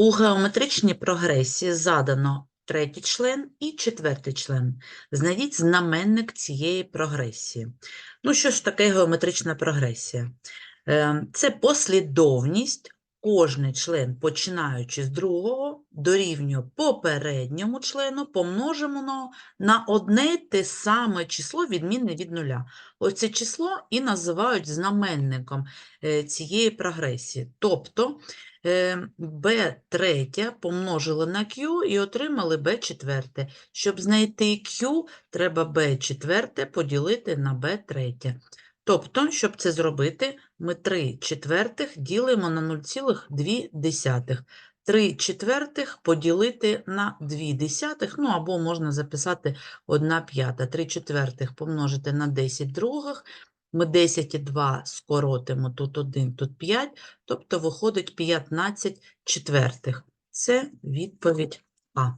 У геометричній прогресії задано третій член і четвертий член. Знайдіть знаменник цієї прогресії. Ну, що ж таке геометрична прогресія? Е, Це послідовність, кожний член, починаючи з другого, дорівнює попередньому члену, помножимо на одне те саме число, відмінне від нуля. Ось це число і називають знаменником е, цієї прогресії. Тобто е, b3 помножили на q і отримали b4. Щоб знайти q, треба b4 поділити на b3. Тобто, щоб це зробити, ми 3 четвертих ділимо на 0,2. 3 четвертих поділити на 2 десятих, ну або можна записати 1 п'ята. 3 четвертих помножити на 10 других. Ми 10 і 2 скоротимо, тут 1, тут 5, тобто виходить 15 четвертих. Це відповідь А.